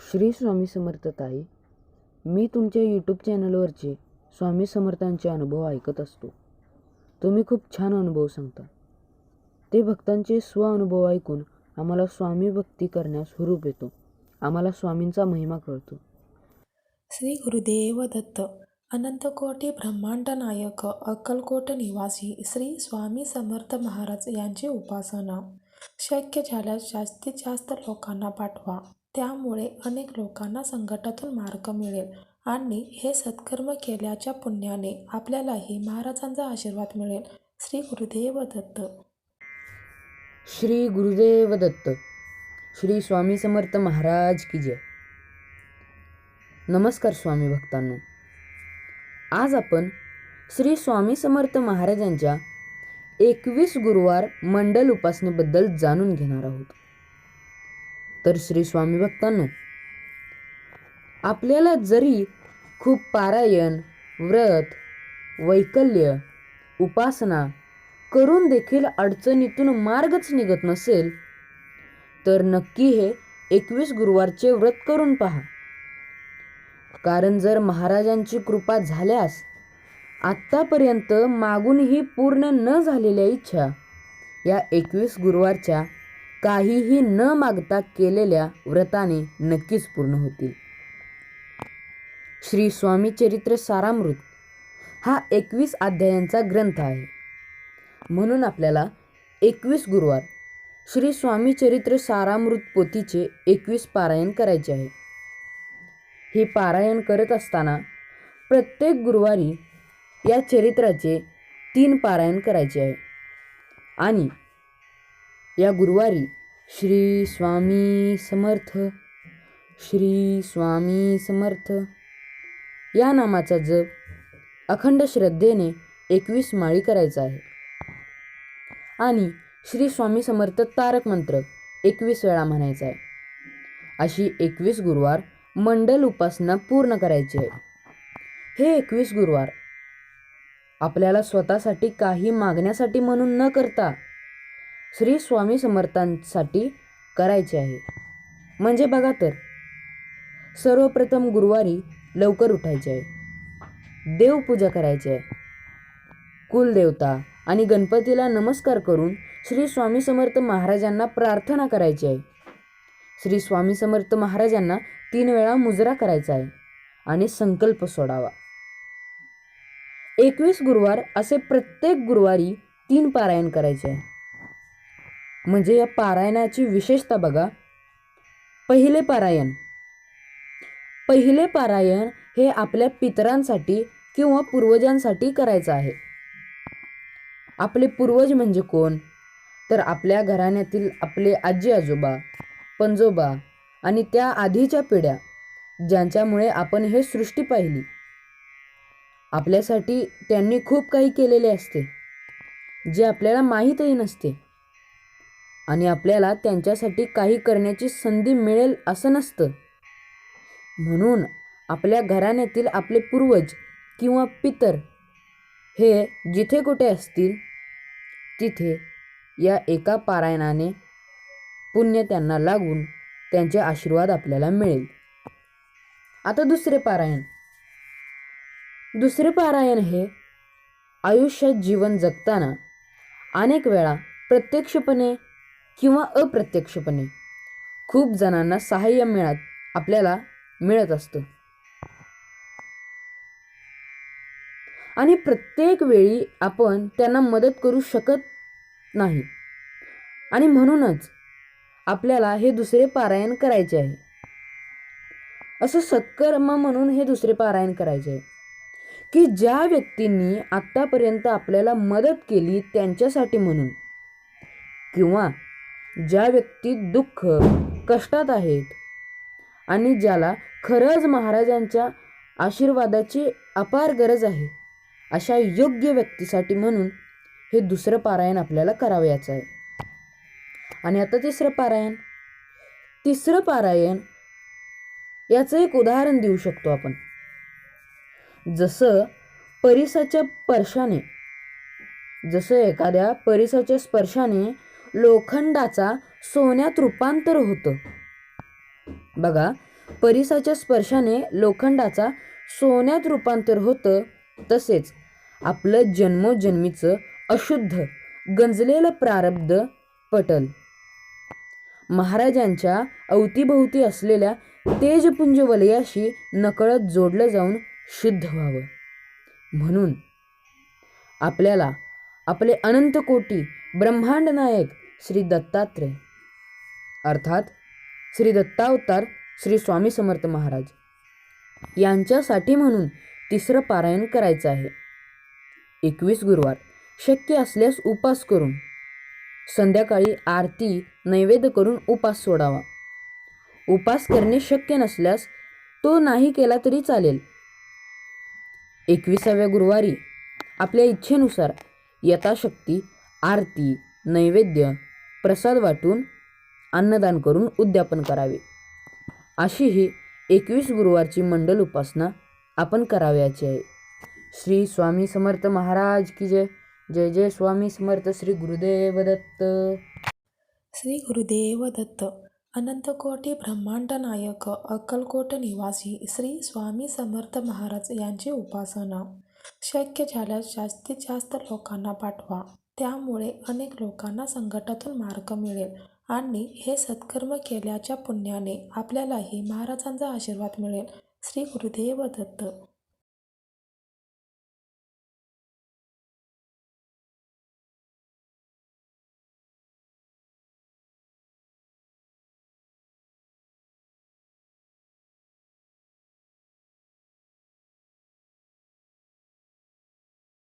श्री स्वामी समर्थ ताई मी तुमच्या यूट्यूब चॅनलवरचे स्वामी समर्थांचे अनुभव ऐकत असतो. तुम्ही खूप छान अनुभव सांगता. ते भक्तांचे स्व अनुभव ऐकून आम्हाला स्वामी भक्ती करण्यास हुरूप येतो. आम्हाला स्वामींचा महिमा कळतो. श्री गुरुदेव दत्त अनंतकोटी ब्रह्मांड नायक अक्कलकोट निवासी श्री स्वामी समर्थ महाराज यांची उपासना शक्य झाल्यास जास्तीत जास्त लोकांना पाठवा. त्यामुळे अनेक लोकांना संकटातून मार्ग मिळेल आणि हे सत्कर्म केल्याच्या पुण्याने आपल्यालाही महाराजांचा आशीर्वाद मिळेल. श्री गुरुदेव दत्त. श्री गुरुदेव दत्त. श्री स्वामी समर्थ महाराज की जय. नमस्कार स्वामी भक्तांनो. आज आपण श्री स्वामी समर्थ महाराजांच्या एकवीस गुरुवार मंडल उपासनेबद्दल जाणून घेणार आहोत. तर श्री स्वामी भक्तांनो आपल्याला जरी खूप पारायण व्रत वैकल्य उपासना करून देखील अडचणीतून मार्गच निघत नसेल तर नक्की हे एकवीस गुरुवारचे व्रत करून पहा. कारण जर महाराजांची कृपा झाल्यास आत्तापर्यंत मागूनही पूर्ण न झालेल्या इच्छा या एकवीस गुरुवारच्या काहीही न मागता केलेल्या व्रताने नक्कीच पूर्ण होतील. श्री स्वामी चरित्र सारामृत हा एकवीस अध्यायांचा ग्रंथ आहे. म्हणून आपल्याला एकवीस गुरुवार श्री स्वामी चरित्र सारामृत पोथीचे एकवीस पारायण करायचे आहे. हे पारायण करत असताना प्रत्येक गुरुवारी या चरित्राचे तीन पारायण करायचे आहे. आणि या गुरुवारी श्री स्वामी समर्थ श्री स्वामी समर्थ. या नामाचा जप अखंड श्रद्धेने एकवीस माळी करायचा आहे. आणि श्री स्वामी समर्थ तारक मंत्र एकवीस वेळा म्हणायचा आहे. अशी एकवीस गुरुवार मंडल उपासना पूर्ण करायची आहे. हे एकवीस गुरुवार आपल्याला स्वतःसाठी काही मागण्यासाठी म्हणून न करता श्री स्वामी समर्थांसाठी करायचे आहे. म्हणजे बघा तर सर्वप्रथम गुरुवारी लवकर उठायचे आहे. देवपूजा करायची आहे. कुलदेवता आणि गणपतीला नमस्कार करून श्री स्वामी समर्थ महाराजांना प्रार्थना करायची आहे. श्री स्वामी समर्थ महाराजांना तीन वेळा मुजरा करायचा आहे आणि संकल्प सोडावा. एकवीस गुरुवार असे प्रत्येक गुरुवारी तीन पारायण करायचे आहे. म्हणजे या पारायणाची विशेषता बघा. पहिले पारायण. पहिले पारायण हे आपल्या पितरांसाठी किंवा पूर्वजांसाठी करायचं आहे. आपले पूर्वज म्हणजे कोण? तर आपल्या घराण्यातील आपले आजी आजोबा पंजोबा आणि त्या आधीच्या पिढ्या ज्यांच्यामुळे आपण हे सृष्टी पाहिली. आपल्यासाठी त्यांनी खूप काही केलेले असते जे आपल्याला माहीतही नसते. आणि आपल्याला त्यांच्यासाठी काही करण्याची संधी मिळेल असं नसतं. म्हणून आपल्या घराण्यातील आपले पूर्वज किंवा पितर हे जिथे कुठे असतील तिथे या एका पारायणाने पुण्य त्यांना लागून त्यांचे आशीर्वाद आपल्याला मिळेल. आता दुसरे पारायण. दुसरे पारायण हे आयुष्यात जीवन जगताना अनेक वेळा प्रत्यक्षपणे किंवा अप्रत्यक्षपणे. खूप जणांना सहाय्य मिळत आपल्याला मिळत असतं. आणि प्रत्येक वेळी आपण त्यांना मदत करू शकत नाही. आणि म्हणूनच आपल्याला हे दुसरे पारायण करायचे आहे. असं सत्कर्म म्हणून हे दुसरे पारायण करायचे आहे. की ज्या व्यक्तींनी आत्तापर्यंत आपल्याला मदत केली त्यांच्यासाठी म्हणून किंवा ज्या व्यक्ती दुःख कष्टात आहेत आणि ज्याला खरंच महाराजांच्या आशीर्वादाची अपार गरज आहे अशा योग्य व्यक्तीसाठी म्हणून हे दुसरं पारायण आपल्याला करावयाचं आहे. आणि आता तिसरं पारायण. तिसरं पारायण याचं एक उदाहरण देऊ शकतो आपण. जसं परिसाच्या स्पर्शाने जसं एखाद्या परिसाच्या स्पर्शाने लोखंडाचा सोन्यात रूपांतर होतं. बघा परिसाच्या स्पर्शाने लोखंडाचा सोन्यात रूपांतर होतं तसेच आपलं जन्मोजन्मीचं अशुद्ध गंजलेलं प्रारब्ध पटल. महाराजांच्या अवतीभोवती असलेल्या तेजपुंज वलयाशी नकळत जोडलं जाऊन शुद्ध व्हावं. म्हणून आपल्याला आपले अनंत कोटी ब्रह्मांड नायक श्री दत्तात्रय. अर्थात श्री दत्तावतार श्री स्वामी समर्थ महाराज. यांच्यासाठी म्हणून तिसरं पारायण करायचं आहे. एकवीस गुरुवार. शक्य असल्यास उपास करून संध्याकाळी आरती नैवेद्य करून उपास सोडावा. उपास करणे शक्य नसल्यास तो नाही केला तरी चालेल. एकविसाव्या गुरुवारी आपल्या इच्छेनुसार यथाशक्ती आरती नैवेद्य प्रसाद वाटून अन्नदान करून उद्यापन करावे. अशी ही एकवीस गुरुवारची मंडल उपासना आपण करावयाची आहे. श्री स्वामी समर्थ महाराज की जय. जय जय स्वामी समर्थ श्री गुरुदेव दत्त. श्री गुरुदेव दत्त अनंतकोटी ब्रह्मांड नायक अक्कलकोट निवासी श्री स्वामी समर्थ महाराज यांची उपासना. शक्य झाल्यास जास्तीत जास्त लोकांना पाठवा. त्यामुळे अनेक लोकांना संकटातून मार्ग मिळेल आणि हे सत्कर्म केल्याच्या पुण्याने आपल्यालाही महाराजांचा आशीर्वाद मिळेल. श्री गुरुदेव दत्त